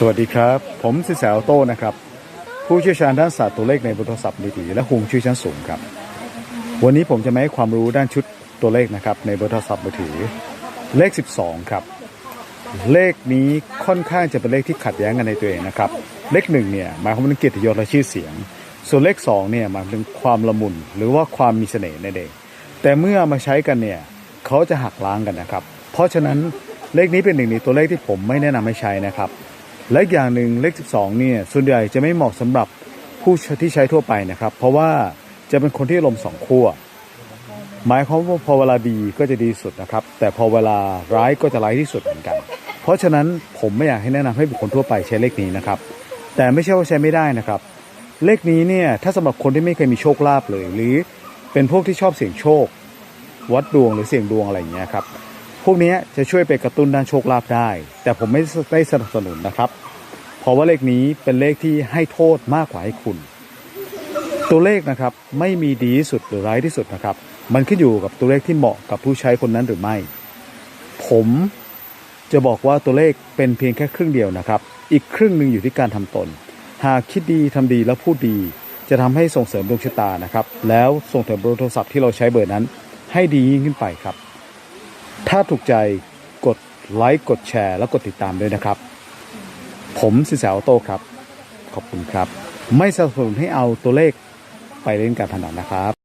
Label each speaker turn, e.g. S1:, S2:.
S1: สวัสดีครับ ผมสิแสออโต้นะครับ ผู้เชี่ยวชาญด้านศาสตร์ตัวเลขในบนโทรศัพท์มือถือและฮวงจุ้ยชั้นสูงครับ วันนี้ผมจะมาให้ความรู้ด้านชุดตัวเลขนะครับในบนโทรศัพท์มือถือ เลข 12 ครับ เลขนี้ค่อนข้างจะเป็นเลขที่ขัดแย้งกันในตัวเองนะครับ เลขหนึ่งเนี่ยหมายความว่าเกียรติยศและชื่อเสียง ส่วนเลขสองเนี่ยหมายถึงความละมุนหรือว่าความมีเสน่ห์ในเด็กแต่เมื่อมาใช้กันเนี่ยเขาจะหักล้างกันนะครับ เพราะฉะนั้นเลขนี้เป็นหนึ่งในตัวเลขที่ผมไม่แนะนำให้ใช้นะครับ และอีกอย่างหนึ่งเลข 12 เนี่ยส่วนใหญ่จะไม่เหมาะสำหรับผู้ที่ใช้ทั่วไปนะครับ เพราะว่าจะเป็นคนที่ลมณ์สองขั้วหมายความว่าพอเวลาดีก็จะดีสุดนะครับ แต่พอเวลาร้ายก็จะร้ายที่สุดเหมือนกัน เพราะฉะนั้นผมไม่อยากให้แนะนำให้บุคคลทั่วไปใช้เลขนี้นะครับ แต่ไม่ใช่ว่าใช้ไม่ได้นะครับ เลขนี้เนี่ยถ้าสำหรับคนที่ไม่เคยมีโชคลาภเลย หรือเป็นพวกที่ชอบเสี่ยงโชค วัดดวงหรือเสี่ยงดวงอะไรอย่างเงี้ยครับ พวกนี้จะช่วยไปกระตุ้นด้านโชคลาภได้ แต่ผมไม่ได้สนับสนุนนะครับ เพราะว่าเลขนี้เป็นเลขที่ให้โทษมากกว่าให้คุณ ตัวเลขนะครับไม่มีดีที่สุดหรือร้ายที่สุดนะครับ มันขึ้นอยู่กับตัวเลขที่เหมาะกับผู้ใช้คนนั้นหรือไม่ ผมจะบอกว่าตัวเลขเป็นเพียงแค่ครึ่งเดียวนะครับ อีกครึ่งหนึ่งอยู่ที่การทำตน หากคิดดีทำดีและพูดดี จะทำให้ส่งเสริมดวงชะตานะครับ แล้วส่งเสริมเบอร์โทรศัพท์ที่เราใช้เบอร์นั้น ให้ดียิ่งขึ้นไปครับ ถ้าถูกใจกดไลค์กดแชร์ และกดติดตามด้วยนะครับ ผมสินแสออโต้ครับ ขอบคุณครับ ไม่สนับสนุนให้เอาตัวเลขไปเล่นการพนันนะครับ